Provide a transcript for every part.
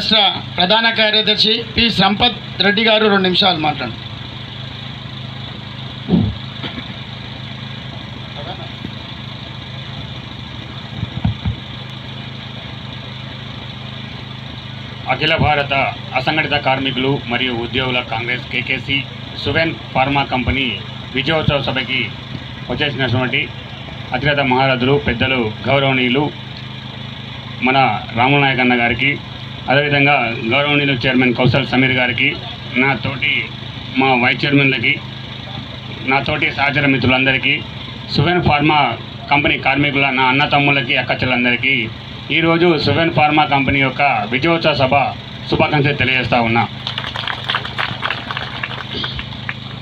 రాష్ట్ర ప్రధాన కార్యదర్శి పి. సంపత్ రెడ్డి గారు రెండు నిమిషాలు మాట్లాడు. అఖిల భారత అసంఘటిత కార్మికులు మరియు ఉద్యోగుల Congress KKC Suven pharma company విజయోత్సవ సభకి వచ్చేసినటువంటి అతిరథ మహారథులు పెద్దలు గౌరవనీయులు మన రామునాయక్ అన్న గారికి అదేవిధంగా గౌరవనీయులు చైర్మన్ కౌశల్ సమీర్ గారికి నా తోటి మా వైస్ చైర్మన్లకి నా తోటి సహచర మిత్రులందరికీ సువెన్ ఫార్మా కంపెనీ కార్మికుల నా అన్న తమ్ముళ్ళకి అక్కచెల్లందరికీ ఈరోజు సువెన్ ఫార్మా కంపెనీ యొక్క విజయోత్సవ సభ శుభాకాంక్షలు తెలియజేస్తా ఉన్నా.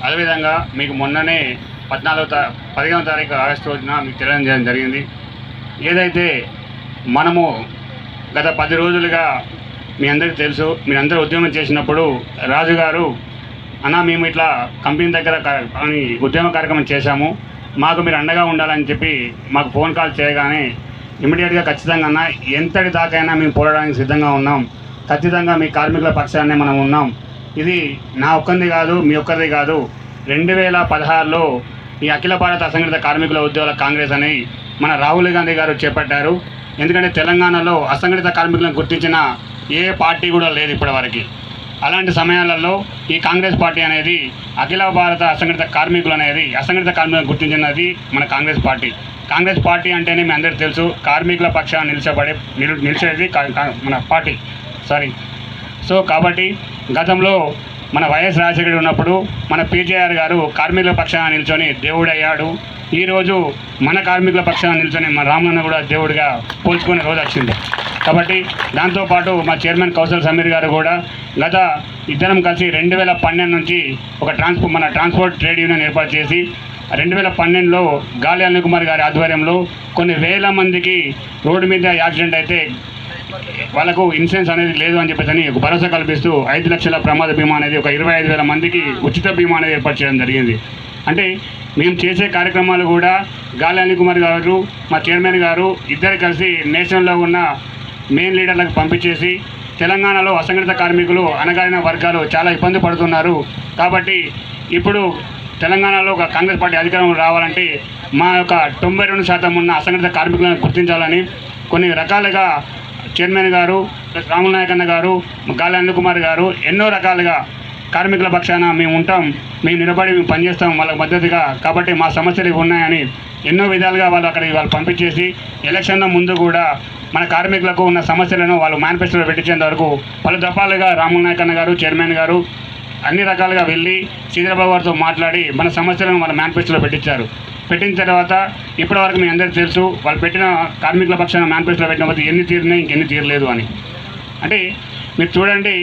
అదేవిధంగా మీకు మొన్ననే పద్నాలుగో తా పదిహేనవ తారీఖు ఆగస్టు రోజున మీకు తెలియజేయడం జరిగింది. ఏదైతే మనము గత పది రోజులుగా మీ అందరికీ తెలుసు మీరందరూ ఉద్యమం చేసినప్పుడు రాజుగారు అన్న మేము ఇట్లా కంపెనీ దగ్గర అని ఉద్యమ కార్యక్రమం చేశాము. మాకు మీరు అండగా ఉండాలని చెప్పి మాకు ఫోన్ కాల్ చేయగానే ఇమీడియట్గా ఖచ్చితంగా అన్న ఎంతటి దాకైనా మేము పోరాడడానికి సిద్ధంగా ఉన్నాం. ఖచ్చితంగా మీ కార్మికుల పక్షాన్నే మనం ఉన్నాం. ఇది నా ఒక్కరిది కాదు మీ ఒక్కరిది కాదు. రెండు వేల పదహారులో ఈ అఖిల భారత అసంఘటిత కార్మికుల ఉద్యోగుల కాంగ్రెస్ అని మన రాహుల్ గాంధీ గారు చేపట్టారు. ఎందుకంటే తెలంగాణలో అసంఘటిత కార్మికులను గుర్తించిన ఏ పార్టీ కూడా లేదు ఇప్పటివరకు అలాంటి సమయాలలో ఈ కాంగ్రెస్ పార్టీ అనేది అఖిల భారత అసంఘటిత కార్మికులు అనేది అసంఘటిత కార్మికులను గుర్తించినది మన కాంగ్రెస్ పార్టీ. కాంగ్రెస్ పార్టీ అంటేనే మీ అందరికీ తెలుసు కార్మికుల పక్షాన్ని నిలిచబడే నిలు నిలిచేది కా- మన పార్టీ. సారీ. సో కాబట్టి గతంలో మన వైఎస్ రాజశేఖర్ ఉన్నప్పుడు మన పీజేఆర్ గారు కార్మికుల పక్షాన నిల్చొని దేవుడయ్యాడు. ఈరోజు మన కార్మికుల పక్షాన నిల్చొని మన రామన్న కూడా దేవుడిగా పోల్చుకునే రోజు వచ్చింది. కాబట్టి దాంతోపాటు మా చైర్మన్ కౌశల్ సమీర్ గారు కూడా గత ఇద్దరం కలిసి రెండు వేల పన్నెండు నుంచి ఒక ట్రాన్స్పో మన ట్రాన్స్పోర్ట్ ట్రేడ్ యూనియన్ ఏర్పాటు చేసి రెండు వేల పన్నెండులో గాలి అనిల్ కుమార్ గారి ఆధ్వర్యంలో కొన్ని వేల మందికి రోడ్డు మీద యాక్సిడెంట్ అయితే వాళ్ళకు ఇన్సూరెన్స్ అనేది లేదు అని చెప్పేసి అని భరోసా కల్పిస్తూ ఐదు లక్షల ప్రమాద బీమా అనేది ఒక ఇరవై ఐదు వేల మందికి ఉచిత బీమా అనేది ఏర్పాటు చేయడం జరిగింది. అంటే మేము చేసే కార్యక్రమాలు కూడా గాలి అనిల్ కుమార్ గారు మా చైర్మన్ గారు ఇద్దరు కలిసి నేషనల్లో ఉన్న మెయిన్ లీడర్లకు పంపించేసి తెలంగాణలో అసంఘటిత కార్మికులు అనగారిన వర్గాలు చాలా ఇబ్బంది పడుతున్నారు. కాబట్టి ఇప్పుడు తెలంగాణలో ఒక కాంగ్రెస్ పార్టీ అధికారం రావాలంటే మా యొక్క తొంభై రెండు శాతం ఉన్న అసంఘటిత కార్మికులను గుర్తించాలని కొన్ని రకాలుగా చైర్మన్ గారు రాములనాయకన్న రాముల నాయకన్న గారు గాలి అనిల్ కుమార్ గారు ఎన్నో రకాలుగా కార్మికుల పక్షాన మేము ఉంటాం మేము నిలబడి మేము పనిచేస్తాం వాళ్ళకి మద్దతుగా కాబట్టి మా సమస్యలు ఉన్నాయని ఎన్నో విధాలుగా వాళ్ళు అక్కడ వాళ్ళు పంపించేసి ఎలక్షన్ల ముందు కూడా మన కార్మికులకు ఉన్న సమస్యలను వాళ్ళు మేనిఫెస్టోలో పెట్టించేంత వరకు పలు దఫాలుగా రాముల నాయకన్న గారు చైర్మన్ గారు అన్ని రకాలుగా వెళ్ళి శ్రీధరబాబు గారితో మాట్లాడి మన సమస్యలను వాళ్ళ మేనిఫెస్టోలో పెట్టించారు. పెట్టిన తర్వాత ఇప్పటి వరకు మీ అందరికీ తెలుసు వాళ్ళు పెట్టిన కార్మికుల పక్షాన మేనిఫెస్టోలో పెట్టిన పోతే ఎన్ని తీరినాయి ఇంకెన్ని తీరలేదు అని. అంటే మీరు చూడండి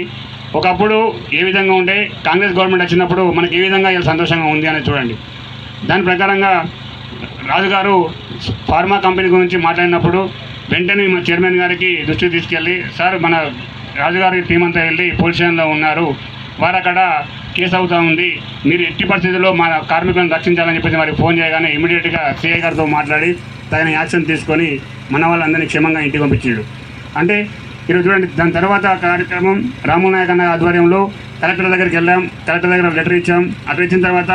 ఒకప్పుడు ఏ విధంగా ఉండే కాంగ్రెస్ గవర్నమెంట్ వచ్చినప్పుడు మనకి ఏ విధంగా ఇలా సంతోషంగా ఉంది అనేది చూడండి. దాని ప్రకారంగా రాజుగారు ఫార్మా కంపెనీ గురించి మాట్లాడినప్పుడు వెంటనే మా చైర్మన్ గారికి దృష్టికి తీసుకెళ్ళి సార్ మన రాజుగారి టీం అంతా వెళ్ళి పోలీస్ స్టేషన్లో ఉన్నారు. వారు అక్కడ కేసు అవుతూ ఉంది. మీరు ఎట్టి పరిస్థితుల్లో మన కార్మికులను రక్షించాలని చెప్పేసి వారికి ఫోన్ చేయగానే ఇమీడియట్గా సిఐ గారితో మాట్లాడి తగిన యాక్షన్ తీసుకొని మన వాళ్ళందరినీ క్షేమంగా ఇంటికి పంపించాడు. అంటే ఈరోజు చూడండి దాని తర్వాత కార్యక్రమం రాము నాయక్ అన్న ఆధ్వర్యంలో కలెక్టర్ దగ్గరికి వెళ్ళాం కలెక్టర్ దగ్గర లెటర్ ఇచ్చాం. అక్కడ ఇచ్చిన తర్వాత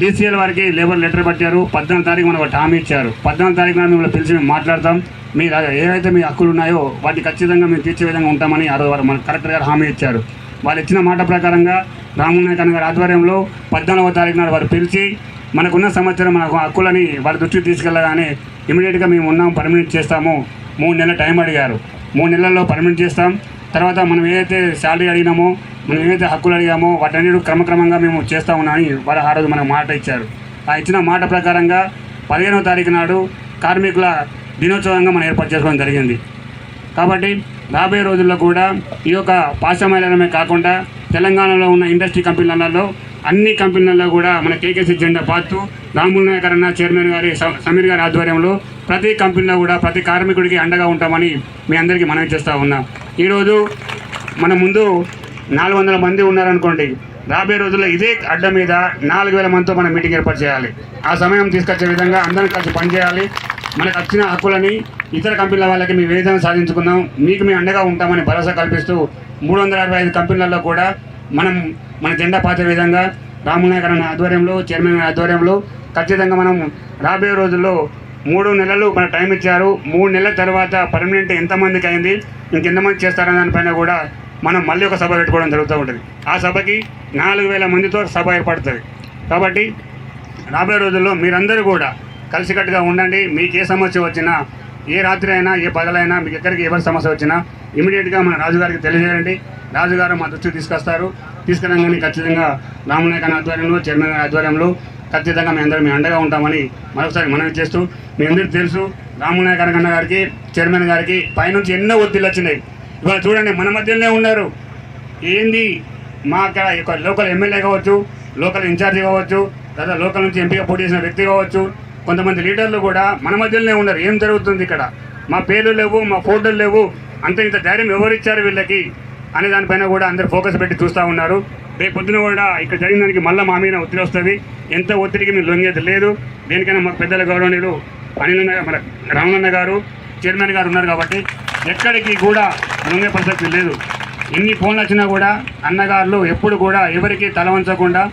డీసీఎల్ వారికి లేబర్ లెటర్ పట్టారు. పద్నాలుగు తారీఖు మనకు ఒక హామీ ఇచ్చారు. పద్నాలుగు తారీఖున మిమ్మల్ని పిలిచి మేము మాట్లాడతాం. మీ ఏవైతే మీ హక్కులు ఉన్నాయో వాటిని ఖచ్చితంగా మేము తీర్చే విధంగా ఉంటామని ఆ రోజు వారు మన కలెక్టర్ గారు హామీ ఇచ్చారు. వాళ్ళు ఇచ్చిన మాట ప్రకారంగా రాము గారి ఆధ్వర్యంలో పద్నాలుగో తారీఖు నాడు వారు పిలిచి మనకున్న సంవత్సరం మనకు హక్కులని వారి దృష్టికి తీసుకెళ్ళగానే ఇమీడియట్గా మేము ఉన్నాం పర్మనెంట్ చేస్తాము. మూడు నెలల టైం అడిగారు. మూడు నెలల్లో పర్మనెంట్ చేస్తాం. తర్వాత మనం ఏదైతే శాలరీ అడిగినామో మనం ఏదైతే హక్కులు అడిగామో వాటన్నిటి క్రమక్రమంగా మేము చేస్తా ఉన్నామని వారు ఆ రోజు మనకు మాట ఇచ్చారు. ఆ ఇచ్చిన మాట ప్రకారంగా పదిహేనవ తారీఖు నాడు కార్మికుల దినోత్సవంగా మనం ఏర్పాటు చేసుకోవడం జరిగింది. కాబట్టి రాబోయే రోజుల్లో కూడా ఈ యొక్క పాశ్చమైలమే కాకుండా తెలంగాణలో ఉన్న ఇండస్ట్రీ కంపెనీలలో అన్ని కంపెనీలలో కూడా మన కేకేసీ జెండా పాతూ రాముల నాయకర్ అన్న చైర్మన్ గారి సమీర్ గారి ఆధ్వర్యంలో ప్రతి కంపెనీలో కూడా ప్రతి కార్మికుడికి అండగా ఉంటామని మీ అందరికీ మనవి చేస్తూ ఉన్నాం. ఈరోజు మన ముందు నాలుగు వందల మంది ఉన్నారనుకోండి రాబోయే రోజుల్లో ఇదే అడ్డ మీద నాలుగు వేల మందితో మనం మీటింగ్ ఏర్పాటు చేయాలి. ఆ సమయం తీసుకొచ్చే విధంగా అందరం కలిసి పనిచేయాలి. మనకు వచ్చిన హక్కులని ఇతర కంపెనీల వాళ్ళకి మేము ఏ సాధించుకున్నాం సాధించుకుందాం మీకు మేము అండగా ఉంటామని భరోసా కల్పిస్తూ మూడు వందల అరవై ఐదు కంపెనీలలో కూడా మనం మన జెండా పాతే విధంగా రామనాయక్ అన్న ఆధ్వర్యంలో చైర్మన్ ఆధ్వర్యంలో ఖచ్చితంగా మనం రాబోయే రోజుల్లో మూడు నెలలు మన టైం ఇచ్చారు. మూడు నెలల తర్వాత పర్మనెంట్ ఎంతమందికి అయింది ఇంకెంతమంది చేస్తారనే దానిపైన కూడా మనం మళ్ళీ ఒక సభ పెట్టుకోవడం జరుగుతూ ఉంటుంది. ఆ సభకి నాలుగు వేల మందితో సభ ఏర్పడుతుంది. కాబట్టి రాబోయే రోజుల్లో మీరందరూ కూడా కలిసికట్టుగా ఉండండి. మీకు ఏ సమస్య వచ్చినా ఏ రాత్రి అయినా ఏ పగలైనా మీకు ఎక్కడికి ఎవరి సమస్య వచ్చినా ఇమీడియట్గా మన రాజుగారికి తెలియజేయండి. రాజుగారు మా దృష్టికి తీసుకొస్తారు. తీసుకురాగానే ఖచ్చితంగా రామనాయక్ ఆధ్వర్యంలో చైర్మన్ ఆధ్వర్యంలో ఖచ్చితంగా మేము అందరం మీ అండగా ఉంటామని మరొకసారి మనవి చేస్తూ మీ అందరికీ తెలుసు రామనాయక్ అన్న గారికి చైర్మన్ గారికి పైనుంచి ఎన్నో ఒత్తిళ్ళు వచ్చినాయి. ఇవాళ చూడండి మన మధ్యలోనే ఉన్నారు. ఏంది? మా అక్కడ ఒక లోకల్ ఎమ్మెల్యే కావచ్చు లోకల్ ఇన్ఛార్జి కావచ్చు లేదా లోకల్ నుంచి ఎంపీగా పోటీ చేసిన వ్యక్తి కావచ్చు కొంతమంది లీడర్లు కూడా మన మధ్యలోనే ఉన్నారు. ఏం జరుగుతుంది ఇక్కడ? మా పేర్లు లేవు మా ఫోటోలు లేవు. అంత ఇంత ధైర్యం ఎవరిచ్చారు వీళ్ళకి? అనే దానిపైన కూడా అందరు ఫోకస్ పెట్టి చూస్తూ ఉన్నారు. రేపు పొద్దున కూడా ఇక్కడ జరిగిన దానికి మళ్ళీ మా మీద ఒత్తిడి వస్తుంది. ఎంత ఒత్తిడికి మీరు లొంగేది లేదు. దేనికైనా మా పెద్దల గౌరవనీయులు అనిల్ మన రామన్న గారు చైర్మన్ గారు ఉన్నారు కాబట్టి ఎక్కడికి కూడా లొంగే ప్రసక్తి లేదు. ఎన్ని ఫోన్లు వచ్చినా కూడా అన్నగారులు ఎప్పుడు కూడా ఎవరికి తల వంచకుండా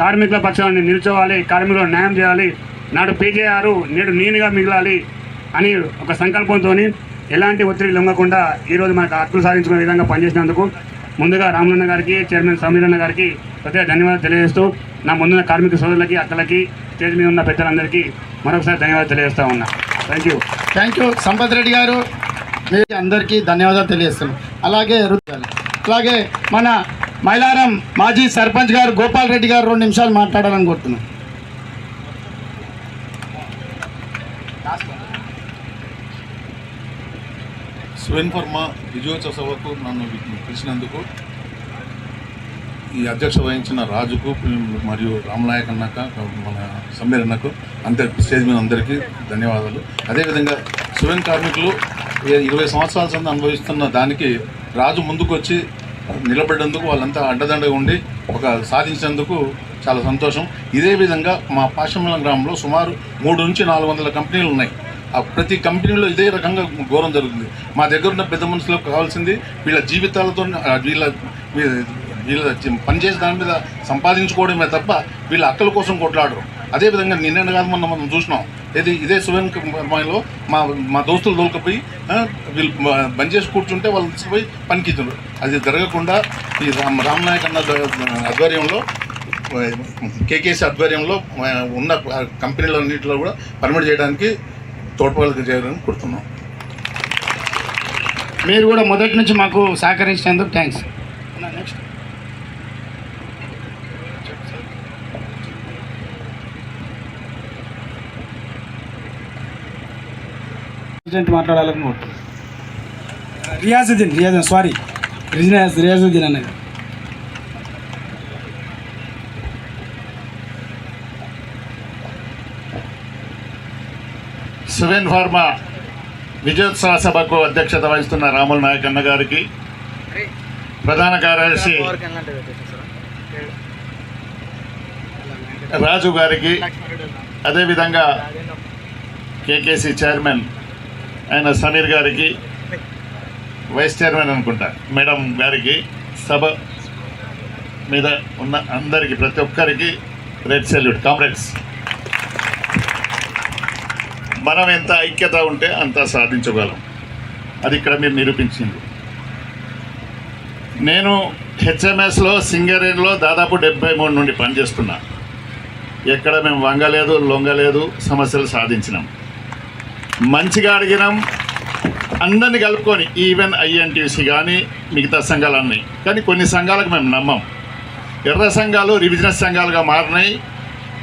కార్మికుల పక్షాన్ని నిల్చోవాలి కార్మికులు న్యాయం చేయాలి నాడు పీజేఆర్ నేడు నేనుగా మిగలాలి అని ఒక సంకల్పంతో ఎలాంటి ఒత్తిడి లొంగకుండా ఈరోజు మనకు హక్కులు సాధించుకునే విధంగా పనిచేసినందుకు ముందుగా రామలన్న గారికి చైర్మన్ సమీరన్న గారికి ప్రత్యేక ధన్యవాదాలు తెలియజేస్తూ నా ముందున్న కార్మిక సోదరులకి అక్కలకి స్టేజ్ మీద ఉన్న పెద్దలందరికీ మరొకసారి ధన్యవాదాలు తెలియజేస్తా ఉన్నా. Thank you thank you Sampath Reddy గారు. మీ అందరికీ ధన్యవాదాలు తెలియజేస్తున్నాం. అలాగే అలాగే మన మైలారం మాజీ సర్పంచ్ గారు గోపాల్ రెడ్డి గారు రెండు నిమిషాలు మాట్లాడాలని కోరుతున్నాం. సువెన్ వర్మ విజయోత్సవ సభకు నన్ను పిలిచినందుకు ఈ అధ్యక్ష వహించిన రాజుకు మరియు రామనాయక్ అన్నక మన సమీర్ అన్నకు అందరి స్టేజ్ మీద అందరికీ ధన్యవాదాలు. అదేవిధంగా స్వయం కార్మికులు ఇరవై సంవత్సరాల సంద అనుభవిస్తున్న దానికి రాజు ముందుకు వచ్చి నిలబడ్డందుకు వాళ్ళంతా అడ్డదండగా ఉండి ఒక సాధించినందుకు చాలా సంతోషం. ఇదే విధంగా మా పాశమలం గ్రామంలో సుమారు మూడు నుంచి నాలుగు వందల కంపెనీలు ఉన్నాయి. ప్రతి కంపెనీలో ఇదే రకంగా ఘోరం జరుగుతుంది. మా దగ్గర ఉన్న పెద్ద మనుషులకు కావాల్సింది వీళ్ళ జీవితాలతో వీళ్ళ వీళ్ళ జీ- పనిచేసే దాని మీద సంపాదించుకోవడమే తప్ప వీళ్ళ అక్కల కోసం కొట్లాడరు. అదేవిధంగా నిన్న కాదు మొన్న మనం చూసినాం. ఇది ఇదే సువెన్ కంపెనీలో మా మా దోస్తులు దొరకపోయి వీళ్ళు బంద్ చేసి కూర్చుంటే వాళ్ళు తీసుకుపోయి పనికిచ్చారు అది జరగకుండా ఈ రామ్ రామ్నాయక్ అన్న ఆధ్వర్యంలో కేకేసీ ఆధ్వర్యంలో ఉన్న కంపెనీలన్నింటిలో కూడా పర్మిట్ చేయడానికి తోడ్పాటు చేయాలని కోరుతున్నాం. మీరు కూడా మొదటి నుంచి మాకు సహకరించినందుకు థ్యాంక్స్. నెక్స్ట్ ప్రెసిడెంట్ మాట్లాడాలని రియాజుద్దీన్ రియాజ్ సారీ రియాజ్ రియాజుద్దీన్ అన్నది. సువెన్ ఫార్మా విజయోత్సవ సభకు అధ్యక్షత వహిస్తున్న రాముల నాయక్ అన్న గారికి ప్రధాన కార్యదర్శి రాజు గారికి అదేవిధంగా కేకేసి చైర్మన్ అయిన సమీర్ గారికి వైస్ చైర్మన్ అనుకుంటా మేడం గారికి సభ మీద ఉన్న అందరికీ ప్రతి ఒక్కరికి రెడ్ సెల్యూట్ కామ్రేడ్స్ మనం ఎంత ఐక్యత ఉంటే అంత సాధించగలం. అది ఇక్కడ మీరు నిరూపించింది. నేను హెచ్ఎంఎస్లో సింగరేణిలో దాదాపు డెబ్బై మూడు నుండి పనిచేస్తున్నా. ఎక్కడ మేము వంగలేదు లొంగలేదు సమస్యలు సాధించినాం. మంచిగా అడిగినాం. అందరిని కలుపుకొని ఈవెన్ ఐఎన్టీసీ కానీ మిగతా సంఘాలన్నీ. కానీ కొన్ని సంఘాలకు మేము నమ్మం. ఎర్ర సంఘాలు రివిజనల్ సంఘాలుగా మారినాయి.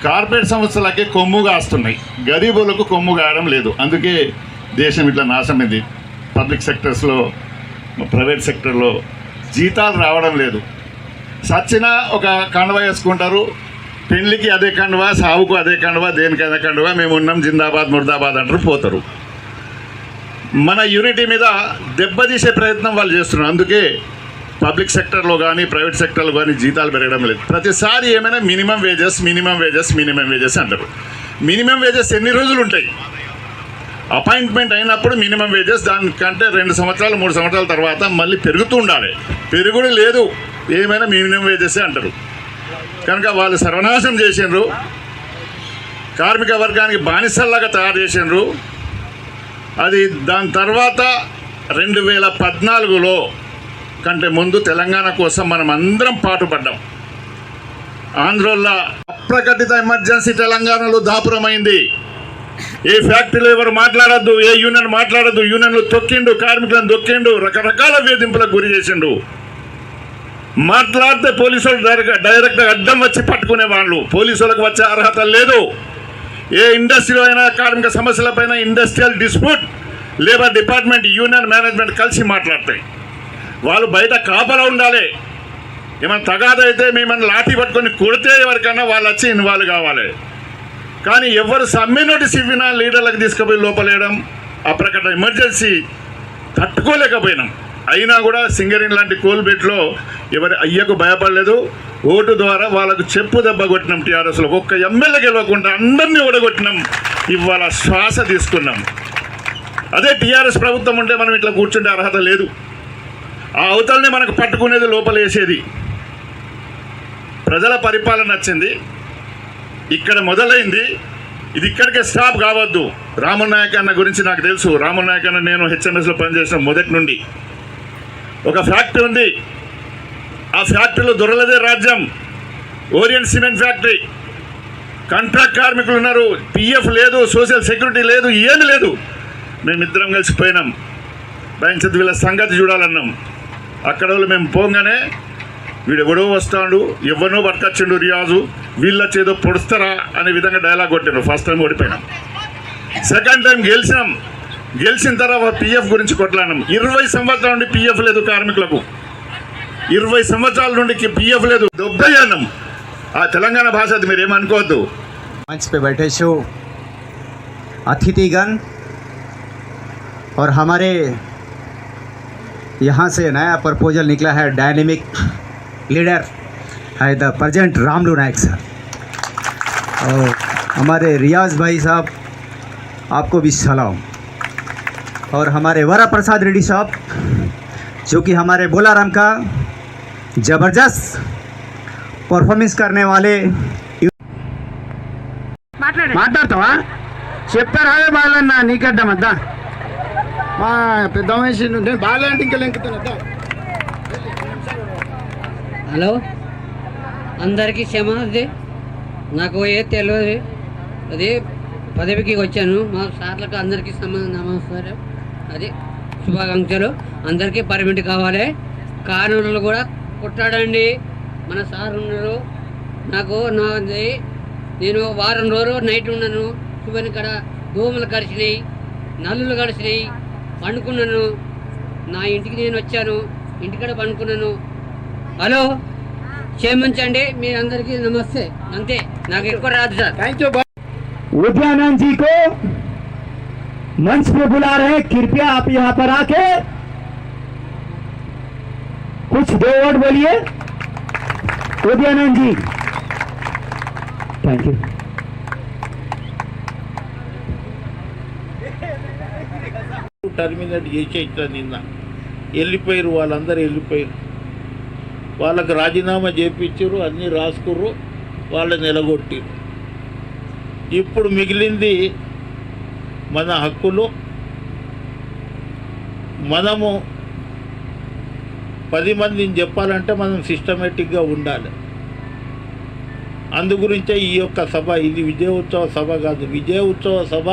కార్పొరేట్ సంస్థలకే కొమ్ము కాస్తున్నాయి. గరీబులకు కొమ్ము కాయడం లేదు. అందుకే దేశం ఇట్లా నాశమైంది పబ్లిక్ సెక్టర్స్లో ప్రైవేట్ సెక్టర్లో జీతాలు రావడం లేదు. సచ్చినా ఒక కండువా వేసుకుంటారు. పెళ్ళికి అదే కండువా సావుకు అదే కండువా అదే కండువా మేము ఉన్నాం జిందాబాద్ ముర్దాబాద్ అంటారు పోతారు. మన యూనిటీ మీద దెబ్బతీసే ప్రయత్నం వాళ్ళు చేస్తున్నారు. అందుకే పబ్లిక్ సెక్టర్లో కానీ ప్రైవేట్ సెక్టర్లో కానీ జీతాలు పెరగడం లేదు. ప్రతిసారి ఏమైనా minimum wages minimum wages minimum wages అంటారు. మినిమం వేజెస్ ఎన్ని రోజులు ఉంటాయి? అపాయింట్మెంట్ అయినప్పుడు మినిమం వేజెస్ దానికంటే రెండు సంవత్సరాలు మూడు సంవత్సరాల తర్వాత మళ్ళీ పెరుగుతూ ఉండాలి. పెరుగుడు లేదు. ఏమైనా మినిమం వేజెసే అంటారు. కనుక వాళ్ళు సర్వనాశనం చేసిండ్రు. కార్మిక వర్గానికి బానిసల్లాగా తయారు చేసిండ్రు. అది దాని తర్వాత రెండు వేల పద్నాలుగులో కంటే ముందు తెలంగాణ కోసం మనం అందరం పాటుపడ్డాం. ఆంధ్రలో అప్రకటిత ఎమర్జెన్సీ తెలంగాణలో దాపురమైంది. ఏ ఫ్యాక్టరీలో ఎవరు మాట్లాడద్దు ఏ యూనియన్ మాట్లాడద్దు యూనియన్లు తొక్కిండు కార్మికులను తొక్కిండు రకరకాల వేధింపులకు గురి చేసిండు. మాట్లాడితే పోలీసులు డైరెక్ట్ డైరెక్ట్గా అడ్డం వచ్చి పట్టుకునే వాళ్ళు. పోలీసులకు వచ్చే అర్హత లేదు. ఏ ఇండస్ట్రీలో అయినా కార్మిక సమస్యలపైన industrial dispute labour department union management కలిసి మాట్లాడతాయి. వాళ్ళు బయట కాపలా ఉండాలి. ఏమైనా తగాద అయితే మేమన్నా లాఠీ పట్టుకొని కొడితే ఎవరికైనా వాళ్ళు వచ్చి ఇన్వాల్వ్ కావాలి. కానీ ఎవరు సమ్మె నోటీస్ ఇవ్వినా లీడర్లకు తీసుకుపోయి లోపలేయడం అప్రకట ఎమర్జెన్సీ తట్టుకోలేకపోయినాం. అయినా కూడా సింగరేణి లాంటి కోల్బెట్లో ఎవరి అయ్యకు భయపడలేదు. ఓటు ద్వారా వాళ్ళకు చెప్పు దెబ్బ కొట్టినాం టీఆర్ఎస్లో. ఒక్క ఎమ్మెల్యే గెలవకుండా అందరినీ ఓడగొట్టినాం. ఇవాళ శ్వాస తీసుకున్నాం. అదే టీఆర్ఎస్ ప్రభుత్వం ఉంటే మనం ఇట్లా కూర్చుంటే అర్హత లేదు. ఆ అవతలని మనకు పట్టుకునేది లోపలేసేది. ప్రజల పరిపాలన నచ్చింది. ఇక్కడ మొదలైంది. ఇది ఇక్కడికే స్టాప్ కావద్దు. రాముల్ నాయక్ అన్న గురించి నాకు తెలుసు. రాముల్ నాయక్ అన్న నేను హెచ్ఎంఎస్లో పనిచేసిన మొదటి నుండి. ఒక ఫ్యాక్టరీ ఉంది. ఆ ఫ్యాక్టరీలో దొరలదే రాజ్యం. Orient cement factory. కాంట్రాక్ట్ కార్మికులు ఉన్నారు. పిఎఫ్ లేదు సోషల్ సెక్యూరిటీ లేదు ఏమీ లేదు. మేమిద్దరం కలిసిపోయినాం. చదివిల వీళ్ళ సంగతి చూడాలన్నాం. అక్కడ వాళ్ళు మేము పోగానే వీడు ఎవడో వస్తాడు ఎవరినో పట్టుకొచ్చిండు రియాజు వీళ్ళ చేదో పొడుస్తారా అనే విధంగా డైలాగ్ కొట్టారు ఫస్ట్ టైం ఓడిపోయినాం సెకండ్ టైం గెలిచినాం గెలిచిన తర్వాత పిఎఫ్ గురించి కొట్లాడినాం ఇరవై సంవత్సరాల నుండి పిఎఫ్ లేదు కార్మికులకు ఇరవై సంవత్సరాల నుండి పిఎఫ్ లేదు దొబ్బయ్యానం ఆ తెలంగాణ భాష అది మీరు ఏమనుకోవద్దు मंच पे बैठे छो अतिथिगण और हमारे यहाँ से नया प्रपोजल निकला है डायनेमिक लीडर है the present Ramlu Nayak sir और हमारे रियाज भाई साहब आपको भी सलाम और हमारे वरा प्रसाद रेड्डी साहब जो कि हमारे बोलाराम का ज़बरदस्त परफॉर्मेंस करने वाले మాట్లాడతావా చెప్తారా అదే బాలన్న నీకడ్డమద్దా మా పెద్ద మనిషి నేను బాగాలంటే ఇంకా లెంకుతాను హలో? అందరికీ క్షమాది నాకు ఏ తెలియదు అది పదవికి వచ్చాను. మా సార్లకు అందరికీ సంబంధం నమస్కారం. అది శుభాకాంక్షలు. అందరికీ పర్మిట్ కావాలి. కానూరులు కూడా కొట్టాడండి. మన సార్ ఉన్నారు. నాకు నాది నేను వారం రోజులు నైట్ ఉన్నాను. శుభని కాడ దోమలు కరిచినాయి నల్లులు కరిచినాయి పండుకున్నాను నా ఇంటికి నేను వచ్చాను ఇంటికాడ పండుకున్నాను హలో క్షమించండి మీ అందరికీ నమస్తే అంతే నాకు ఎక్కువ రాదు sir thank you Udyanand ji को मंच पे बुला रहे हैं कृपया आप यहाँ पर आके कुछ दो वर्ड बोलिए उद्यानंद जी थैंक यू టర్మినేట్ చేసేట నిన్న. వెళ్ళిపోయారు వాళ్ళందరూ వెళ్ళిపోయారు వాళ్ళకి రాజీనామా చేపించారు అన్నీ రాసుకుర్రు వాళ్ళని నిలగొట్టిరు ఇప్పుడు మిగిలింది మన హక్కులు. మనము పది మందిని చెప్పాలంటే మనం సిస్టమేటిక్గా ఉండాలి. అందు గురించే ఈ యొక్క సభ ఇది విజయ ఉత్సవ సభ కాదు. విజయ ఉత్సవ సభ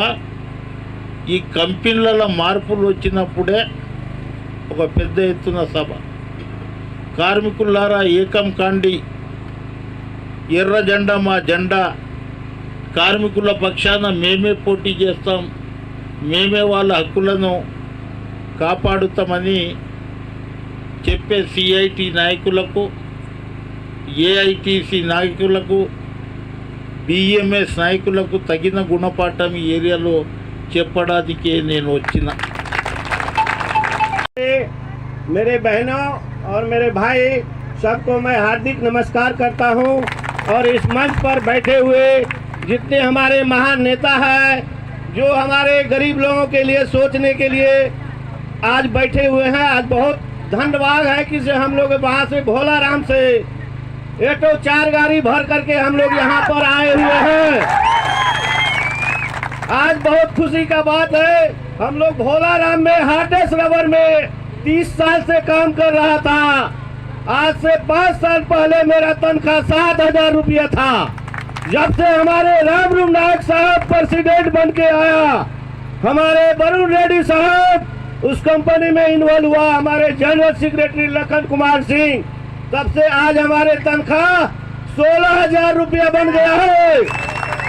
ఈ కంపెనీలలో మార్పులు వచ్చినప్పుడే ఒక పెద్ద ఎత్తున సభ. కార్మికులారా ఏకం కాండి. ఎర్ర జెండా మా జెండా. కార్మికుల పక్షాన మేమే పోటీ చేస్తాం. మేమే వాళ్ళ హక్కులను కాపాడుతామని చెప్పే సిఐటి నాయకులకు ఏఐటిసి నాయకులకు బిఎంఎస్ నాయకులకు తగిన గుణపాఠం ఈ ఏరియాలో చెప్పడానికే నేను వచ్చిన मेरे बहनों और मेरे भाई सबको मैं हार्दिक नमस्कार करता हूं और इस मंच पर बैठे हुए जितने हमारे महान नेता हैं जो हमारे गरीब लोगों के लिए सोचने के लिए आज बैठे हुए हैं आज बहुत धन्यवाद है कि से हम लोग वहाँ से भोला राम से एक तो चार गाड़ी भर करके हम लोग यहाँ पर आए हुए हैं आज बहुत खुशी का बात है। हम लोग भोला राम में हार्टेस रबर में तीस साल से काम कर रहा था। आज से पाँच साल पहले मेरा तनख्वाह सात हज़ार रुपया था। जब से हमारे राम रूम नायक साहब प्रेसिडेंट बन के आया, हमारे वरुण रेड्डी साहब, उस कंपनी में इन्वॉल्व हुआ हमारे जनरल सेक्रेटरी लखन कुमार सिंह। तब से आज हमारे तनख्वाह सोलह हज़ार रुपया बन गया है।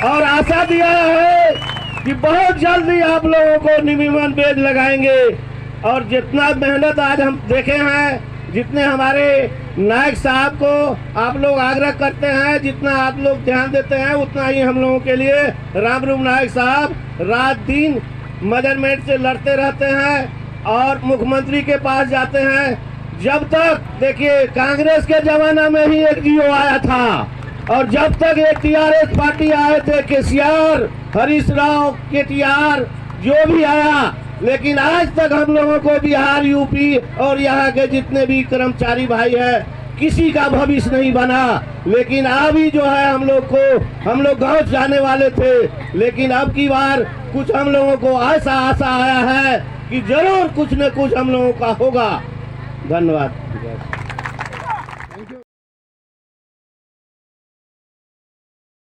और आशा दिया है कि बहुत जल्दी आप लोगों को मिनिमम वेज लगाएँगे। और जितना मेहनत आज हम देखे हैं, जितने हमारे नायक साहब को आप लोग आग्रह करते हैं, जितना आप लोग ध्यान देते हैं, उतना ही हम लोगों के लिए राम रूम नायक साहब रात दिन मेज़रमेंट से लड़ते रहते हैं और मुख्यमंत्री के पास जाते हैं। जब तक देखिए, कांग्रेस के जमाना में ही एक जियो आया था। और जब तक एक टीआरएस पार्टी आए थे केसीआर हरीश राव के केटीआर, जो भी आया, लेकिन आज तक हम लोगों को बिहार, यूपी और यहाँ के जितने भी कर्मचारी भाई हैं, किसी का भविष्य नहीं बना। लेकिन अभी जो है, हम लोग को, हम लोग गाँव जाने वाले थे। लेकिन अब की बार कुछ हम लोगों को ऐसा आशा आया है कि ज़रूर कुछ न कुछ हम लोगों का होगा। धन्यवाद।